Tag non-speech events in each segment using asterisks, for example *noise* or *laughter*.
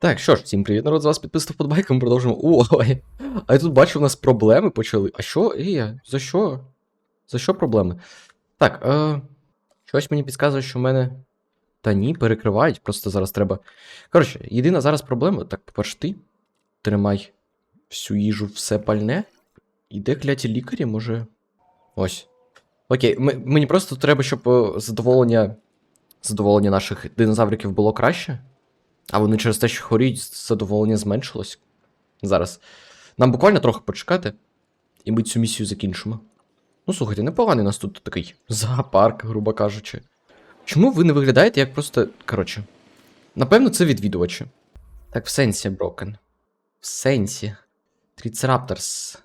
Так, що ж, всім привіт, народ, з вас підписав подбайк, ми продовжуємо. Ой, а я тут бачу, у нас проблеми почали. А що? Ія, за що? За що проблеми? Так, е, щось мені підказує, що в мене. Та ні, перекривають, просто зараз треба. Коротше, єдина зараз проблема. Так, по-перше, ти тримай всю їжу, все пальне. І де кляті лікарі, може. Ось. Окей, мені просто треба, щоб е, задоволення. Задоволення наших динозавриків було краще. А вони через те, що хворіють, задоволення зменшилось. Зараз. Нам буквально трохи почекати, і ми цю місію закінчимо. Ну, слухайте, непоганий у нас тут такий зоопарк, грубо кажучи. Чому ви не виглядаєте як просто. Коротше. Напевно, це відвідувачі. Так, в сенсі, Брокен. В сенсі. Тріцерапторс.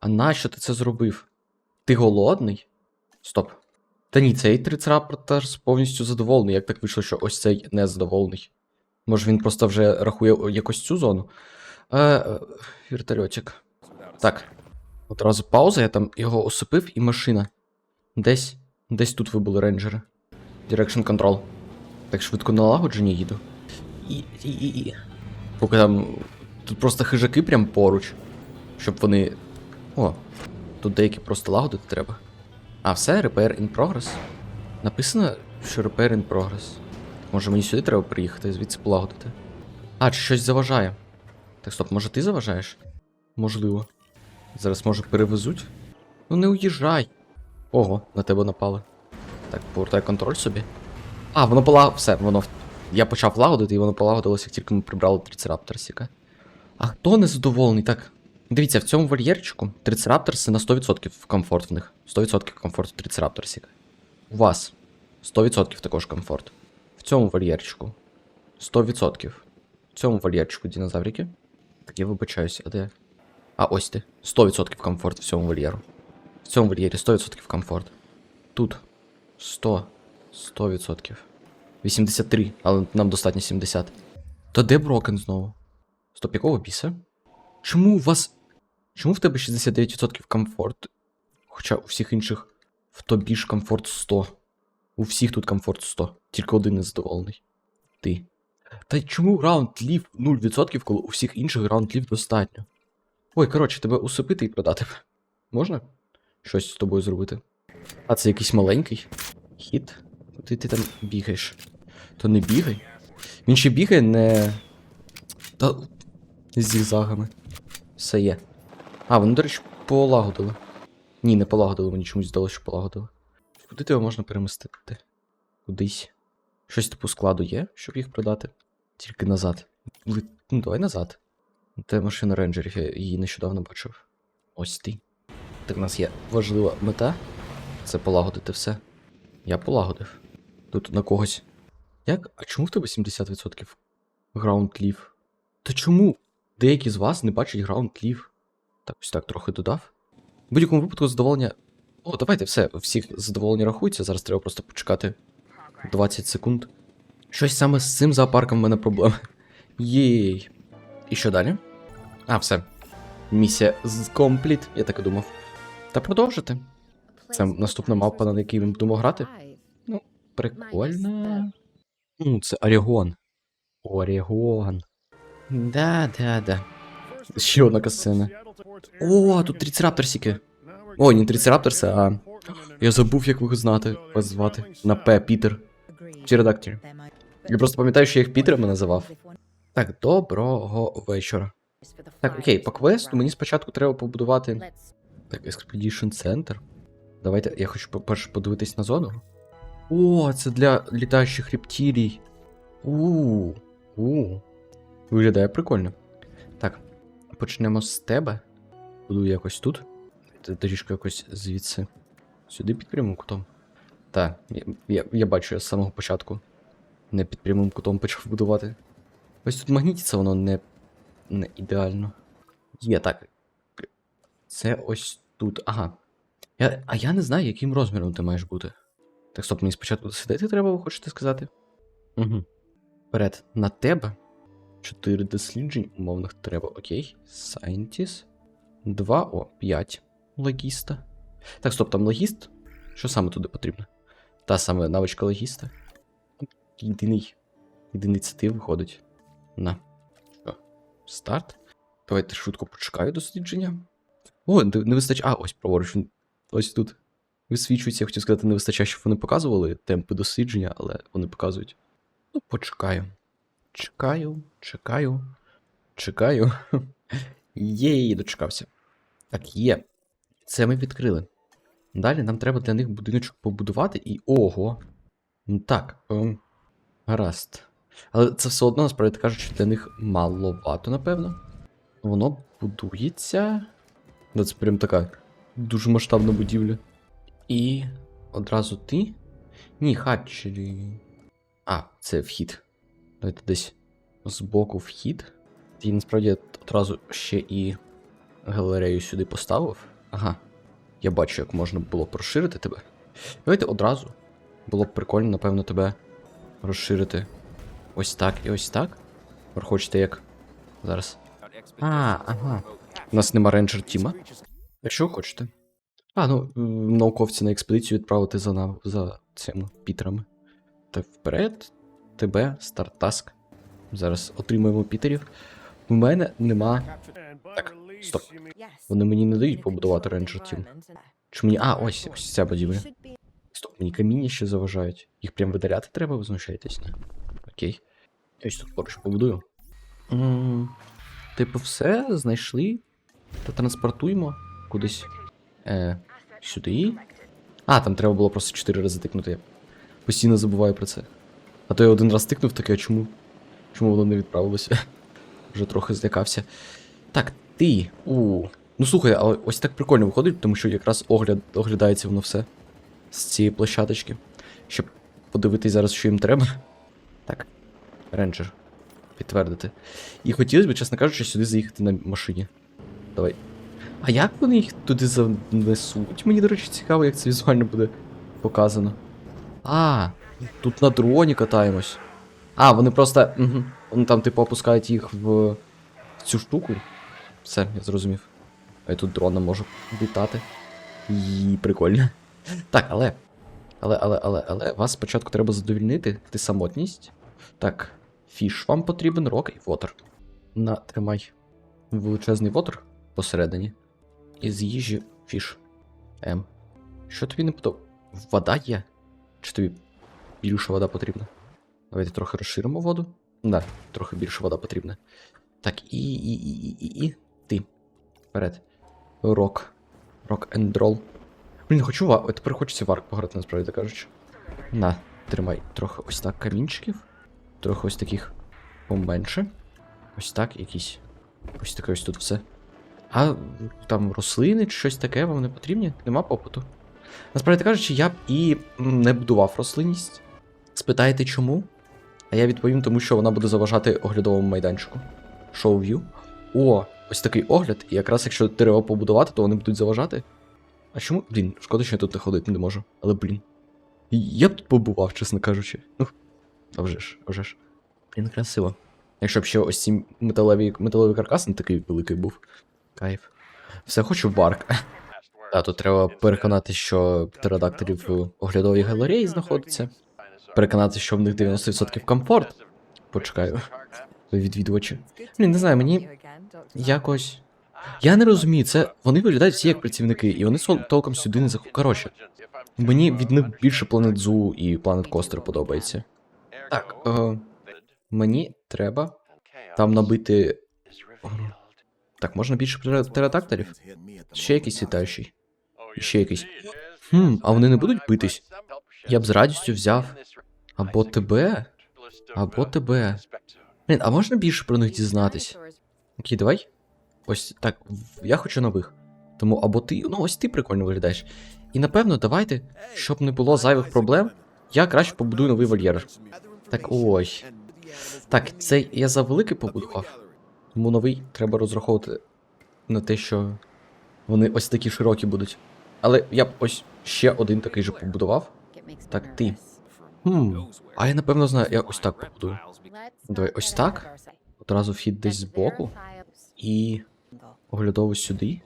А нащо ти це зробив? Ти голодний? Стоп. Та ні, цей трицерапторс повністю задоволений. Як так вийшло, що ось цей незадоволений? Може він просто вже рахує якось цю зону? Е, е, вертольотик. Так. Одразу пауза, я там його осипив, і машина. Десь. Десь тут ви були рейнджери. Direction control. Так швидко налагодження їду. І, і, і. Поки там. Тут просто хижаки прям поруч. Щоб вони. О, тут деякі просто лагодити треба. А, все, repair in progress. Написано, що repair in progress. Може мені сюди треба приїхати звідси полагодити. А, чи щось заважає. Так, стоп, може ти заважаєш? Можливо. Зараз може перевезуть? Ну не уїжджай. Ого, на тебе напали. Так, повертай контроль собі. А, воно пола... Все, воно. Я почав лагодити, і воно полагодилося, як тільки ми прибрали трицерапторсіка. А хто незадоволений? Так. Дивіться, в цьому вольєрчику трицерапторси на 100% комфорт в них. 100% комфорт у трицерапторсіка. У вас 100% також комфорт. В цьому вольєрчику 100%. В цьому вольєрчику динозаврики. Так, я вибачаюся, а де? А, ось ти. 100% комфорт в цьому вольєру. В цьому вольєрі 100% комфорт. Тут 100. 100%. 83, але нам достатньо 70. То де Брокен знову? Стоп, якого біса? Чому у вас. Чому в тебе 69% комфорт? Хоча у всіх інших в тобі ж комфорт 100. У всіх тут комфорт 100. Тільки один незадоволений. Ти. Та чому раунд лів 0%, коли у всіх інших раунд лів достатньо? Ой, коротше, тебе усипити і продати. Можна щось з тобою зробити? А це якийсь маленький хід? Куди ти там бігаєш? То не бігай. Він ще бігає не. Та. з зігзагами. Все є. А, вони, до речі, полагодили. Ні, не полагодили, мені чомусь здалося, що полагодили. Куди тебе можна перемістити? Кудись. Щось типу складу є, щоб їх продати. Тільки назад. Ну, давай назад. Де машина рейнджерів, я її нещодавно бачив. Ось ти. Так у нас є важлива мета. Це полагодити все. Я полагодив. Тут на когось. Як? А чому в тебе 70% граунд лів? Та чому? Деякі з вас не бачать граунд лів. Так, ось так трохи додав. В будь-якому випадку задоволення. О, давайте все, всіх задоволення рахується. Зараз треба просто почекати 20 секунд. Щось саме з цим зоопарком в мене проблеми. Єй. І що далі? А, все. Місія компліт, я так і думав. Та продовжити. Це наступна мапа, на якій ми будемо грати. Ну, прикольно. Ну, це Орегон. Орегон. Да, да, да. Ще одна касцена. О, тут трицерапторсіки. О, не трицерапторси, а. Я забув, як їх знати, вас звати. На П, Пітер. Чи редактор. Я просто пам'ятаю, що я їх Пітерами називав. Так, доброго вечора. Так, окей, по квесту мені спочатку треба побудувати. Так, Expedition Center. Давайте, я хочу по-перше подивитись на зону. О, це для літаючих рептилій. У. У. Виглядає прикольно. Так, почнемо з тебе. Буду якось тут. Трішки якось звідси. Сюди під прямим кутом. Так, я, я, я бачу, я з самого початку. Не під прямим кутом почав будувати. Ось тут магнітиться воно не, не ідеально. Є так. Це ось тут. Ага. Я, а я не знаю, яким розміром ти маєш бути. Так, стоп, мені спочатку досидити треба, ви хочете сказати? Угу. Вперед, на тебе. Чотири досліджень умовних треба. Окей. Scientist. Два, о, п'ять. Логіста. Так, стоп, там логіст. Що саме туди потрібно? Та саме навичка логіста. Єдиний. Єдиний це ти виходить. На. Що? Старт. Давайте швидко почекаю дослідження. О, не, вистачає. А, ось праворуч. Ось тут. Висвічується, я хотів сказати, не вистачає, щоб вони показували темпи дослідження, але вони показують. Ну, почекаю. Чекаю, чекаю, чекаю. *laughs* Єй, дочекався. Так, є. Це ми відкрили. Далі нам треба для них будиночок побудувати і. Ого! Так, ем, гаразд. Але це все одно, насправді кажучи, для них маловато, напевно. Воно будується. Це прям така дуже масштабна будівля. І одразу ти. Ні, хатчері. А, це вхід. Давайте десь збоку вхід. І насправді одразу ще і галерею сюди поставив. Ага. Я бачу, як можна було б розширити тебе. Давайте одразу. Було б прикольно, напевно, тебе розширити. Ось так і ось так. Хочете як. Зараз. А, ага. У нас нема рейнджер Тіма. Якщо хочете. А, ну, науковці на експедицію відправити за, нав- за цими пітерами. Та вперед, тебе, старт-таск. Зараз отримуємо пітерів. У мене нема. Стоп. Вони мені не дають побудувати рейнджер Тім. Чи мені. А, ось, ось ця будівля. Стоп, мені каміння ще заважають. Їх прям видаляти треба, ви знущаєтесь? Не? Окей. Ось тут поруч побудую. м типу, все, знайшли. Та транспортуємо кудись. Е, сюди. А, там треба було просто 4 рази тикнути. Я постійно забуваю про це. А то я один раз тикнув таке, а чому? Чому воно не відправилося? *laughs* Вже трохи злякався. Так, ти. У. Ну слухай, але ось так прикольно виходить, тому що якраз огляд, оглядається воно все з цієї площадочки. Щоб подивитись зараз, що їм треба. Так. Рейнджер. Підтвердити. І хотілося б, чесно кажучи, сюди заїхати на машині. Давай. А як вони їх туди занесуть? Мені, до речі, цікаво, як це візуально буде показано. А, тут на дроні катаємось. А, вони просто. Угу. Вони там, типу, опускають їх в цю штуку. Все, я зрозумів. А я тут дрона можу літати. І прикольно. Так, але. Але, але, але, але, вас спочатку треба задовільнити. Ти самотність. Так, фіш вам потрібен, рок і вотер. На, тримай. Величезний вотер посередині. І з їжі фіш. М. Що тобі не подобається? Вода є? Чи тобі більше вода потрібна? Давайте трохи розширимо воду. Да, трохи більше вода потрібна. Так, і. і, і, і, і, і. Вперед. Рок. Рок roll. Блін, хочу ва. Тепер хочеться варк пограти, насправді кажучи. На, тримай трохи ось так камінчиків. Трохи ось таких поменше. Ось так, якісь. Ось таке ось тут все. А там рослини чи щось таке вам не потрібні? Нема попиту. Насправді кажучи, я б і не будував рослинність. Спитаєте чому? А я відповім, тому що вона буде заважати оглядовому майданчику. View. О, ось такий огляд. І якраз якщо дерева побудувати, то вони будуть заважати. А чому? Блін, шкода, що я тут не ходити не можу. Але блін. Я б тут побував, чесно кажучи. Ну, а вже ж, а вже ж. Блін, красиво. Якщо б ще ось ці металеві, металевий каркас не такий великий був. Кайф. Все хочу варк. *laughs* А тут треба переконати, що птеродакторів в оглядовій галереї знаходиться. Переконати, що в них 90% комфорт. Почекаю. Відвідувачі. Блін, не знаю, мені якось. Я не розумію, це вони виглядають всі як працівники, і вони толком сюди не заходять. Коротше, мені від них більше Planet Zoo і Planet Coaster подобається. Так, е, мені треба там набити. Так, можна більше птеродакторів? Ще якийсь літаючий. Ще якийсь. Хм, а вони не будуть битись? Я б з радістю взяв або тебе, або тебе. Блін, а можна більше про них дізнатись? Окей, давай. Ось так, я хочу нових. Тому або ти. Ну, ось ти прикольно виглядаєш. І напевно, давайте, щоб не було зайвих проблем, я краще побудую новий вольєр. Так ой. Так, цей я за великий побудував. Тому новий треба розраховувати на те, що вони ось такі широкі будуть. Але я б ось ще один такий же побудував. Так, ти. Хм, а я напевно знаю, я ось так побудую. Давай, ось так. Одразу вхід десь збоку. І оглядово сюди.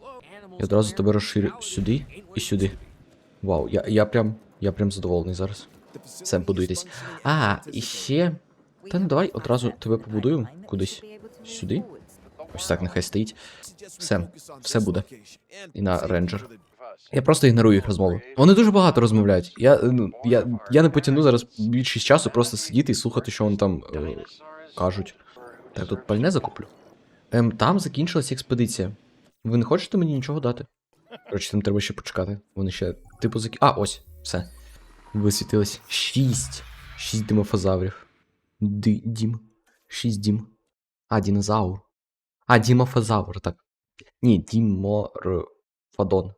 І одразу тебе розширю сюди і сюди. Вау, я, я прям. Я прям задоволений зараз. Все, будуйтесь. А, і ще. Та ну давай одразу тебе побудуємо кудись. Сюди. Ось так нехай стоїть. Все, все буде. І на рейнджер. Я просто ігнорую їх розмови. Вони дуже багато розмовляють. Я, ну, я, я не потягну зараз більшість часу просто сидіти і слухати, що вони там е, кажуть. Так, тут пальне закуплю. Ем, там закінчилась експедиція. Ви не хочете мені нічого дати? Коротше, там треба ще почекати. Вони ще, типу, закі... А, ось, все. Висвітилось. Шість. Шість димофазаврів. Ди, дім. Шість дім. А, динозавр. А, дімофазавр, так. Ні, діморфадон.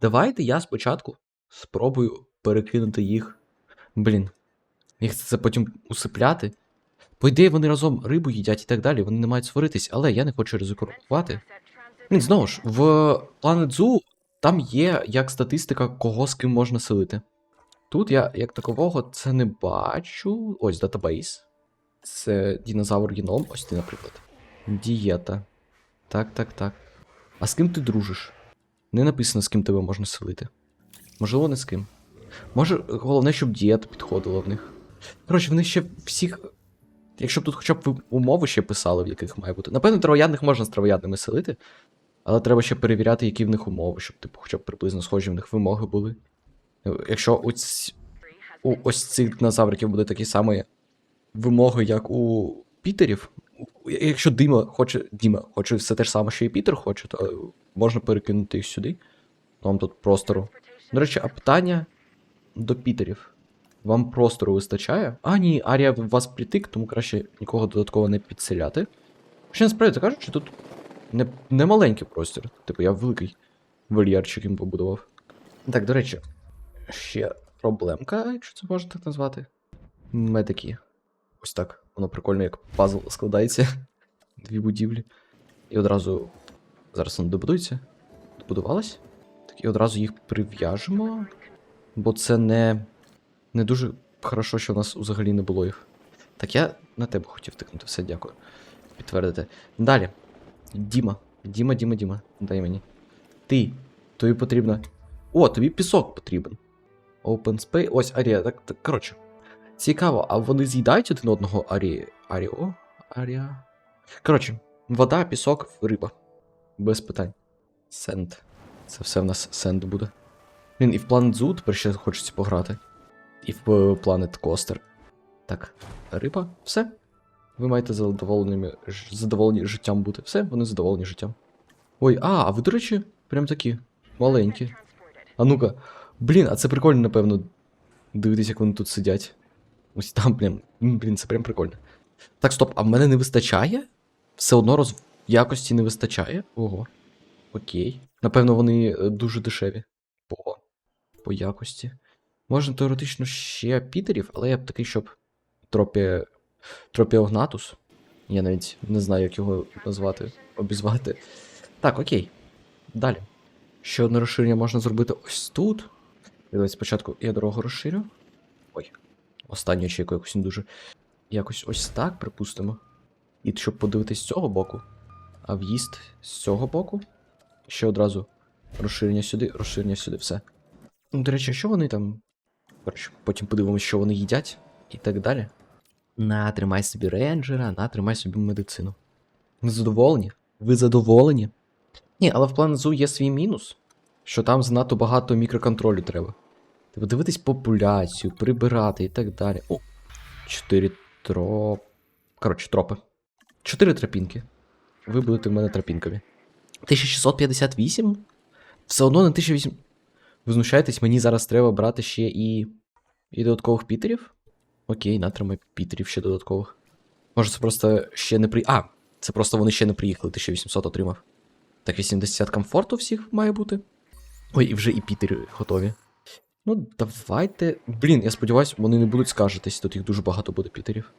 Давайте я спочатку спробую перекинути їх. Блін. Їх це потім усипляти. По ідеї, вони разом рибу їдять і так далі, вони не мають сваритись, але я не хочу ризикувати. Блін, знову ж, в Planet Zoo там є як статистика, кого з ким можна селити. Тут я, як такового, це не бачу. Ось датабейс. Це динозавр геном, ось ти, наприклад. Дієта. Так, так, так. А з ким ти дружиш? Не написано, з ким тебе можна селити. Можливо, не з ким. Може, головне, щоб дієта підходила в них. Коротше, вони ще всіх. Якщо б тут хоча б умови ще писали, в яких має бути. Напевно, травоядних можна з травоядними селити, але треба ще перевіряти, які в них умови, щоб, типу, хоча б приблизно схожі в них вимоги були. Е, Якщо у ось цих динозавриків буде такі самі вимоги, як у Пітерів, якщо Дима хоче. Діма хоче все те ж саме, що і Пітер хоче, то е, можна перекинути їх сюди. Вам тут простору. До речі, а питання до Пітерів. Вам простору вистачає? А, ні, Арія вас притик, тому краще нікого додатково не підселяти. Ще насправді кажучи, тут не, не маленький простір. Типу, я великий вольєрчик їм побудував. Так, до речі, ще проблемка, якщо це можна так назвати. Медики. Ось так. Воно прикольно, як пазл складається. *laughs* Дві будівлі. І одразу. Зараз воно добудується. Добудувалось. Так, і одразу їх прив'яжемо. Бо це не. Не дуже хорошо, що в нас взагалі не було їх. Так, я на тебе хотів тикнути, все, дякую. Підтвердити. Далі. Діма. Діма, Діма, Діма. Дай мені. Ти. Тобі потрібно. О, тобі пісок потрібен. Open Space. Ось Арія. Так, так, коротше. Цікаво, а вони з'їдають один одного Арі... Аріо? Арія. Коротше, вода, пісок, риба. Без питань. Сенд. Це все в нас сенд буде. Блін, і в Planet Zoo тепер ще хочеться пограти. І в е, Planet Coaster. Так, риба, все. Ви маєте задоволеними, задоволені життям бути. Все, вони задоволені життям. Ой, а, а ви, до речі, прям такі маленькі. А ну-ка. Блін, а це прикольно, напевно, дивитися, як вони тут сидять. Ось там, блін. Блін, це прям прикольно. Так, стоп, а в мене не вистачає? Все одно роз... якості не вистачає? Ого. Окей. Напевно, вони е, дуже дешеві. По, по якості. Можна теоретично ще Пітерів, але я б такий, щоб тропі... Тропіогнатус. Я навіть не знаю, як його назвати, обізвати. Так, окей. Далі. Ще одне розширення можна зробити ось тут. І Давайте спочатку я дорогу розширю. Ой. Останню ще якось не дуже. Якось ось так, припустимо. І щоб подивитись з цього боку. А в'їзд з цього боку. Ще одразу розширення сюди, розширення сюди, все. Ну, До речі, що вони там. Коротше, потім подивимося, що вони їдять і так далі. На, тримай собі рейнджера, на, тримай собі медицину. Ви задоволені? Ви задоволені? Ні, але в Planet Zoo є свій мінус, що там занадто багато мікроконтролю треба. Треба дивитись популяцію, прибирати і так далі. О, чотири троп. Коротше, тропи. Чотири тропінки. Ви будете в мене тропінками. 1658? Все одно на 1008. Ви знущаєтесь, мені зараз треба брати ще і. І додаткових пітерів? Окей, натримай пітерів ще додаткових. Може, це просто ще не при. А, це просто вони ще не приїхали, 1800 отримав. Так, 80 комфорту всіх має бути. Ой, і вже і пітери готові. Ну, давайте. Блін, я сподіваюся, вони не будуть скаржитись, тут їх дуже багато буде пітерів.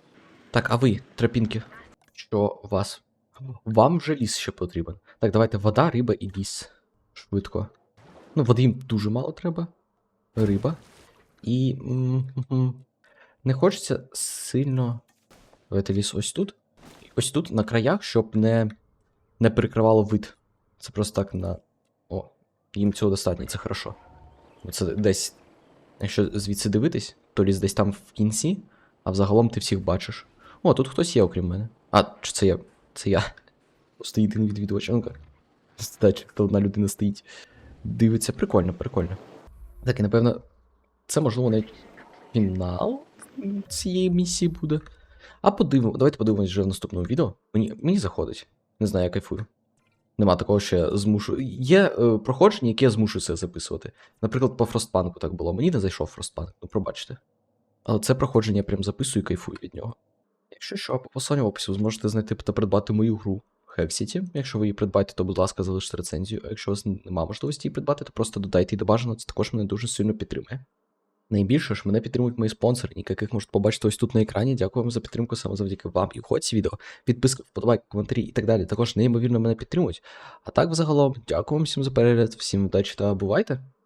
Так, а ви, тропінки, що у вас? Вам вже ліс ще потрібен. Так, давайте вода, риба і ліс. Швидко. Ну, води їм дуже мало треба. Риба. І. м, м, Не хочеться сильно. Давайте ліс ось тут. Ось тут, на краях, щоб не, не перекривало вид. Це просто так на. О, їм цього достатньо, це хорошо. Це десь. Якщо звідси дивитись, то ліс десь там в кінці, а взагалом ти всіх бачиш. О, тут хтось є, окрім мене. А, чи це я? Це я. *laughs* Стоїть один відвідувач. Ну-ка. Хто одна людина стоїть. Дивиться. Прикольно, прикольно. Так, і напевно, це можливо навіть фінал цієї місії буде. А подивимо, давайте подивимось вже в наступному відео. Мені, мені заходить. Не знаю, я кайфую. Нема такого, що я змушу. Є е, проходження, які я змушую себе записувати. Наприклад, по Фростпанку так було. Мені не зайшов Фростпанк, ну пробачте. Але це проходження я прям записую і кайфую від нього. Якщо що, по посиланню в описі зможете знайти та придбати мою гру Hexity. Якщо ви її придбаєте, то, будь ласка, залиште рецензію. А якщо у вас немає можливості її придбати, то просто додайте її до бажаного, це також мене дуже сильно підтримує. Найбільше ж мене підтримують мої спонсори, яких можете побачити ось тут на екрані. Дякую вам за підтримку саме завдяки вам і хоч відео, підписки, вподобайки, коментарі і так далі. Також неймовірно мене підтримують. А так, взагалом, дякую вам всім за перегляд, всім удачі та бувайте!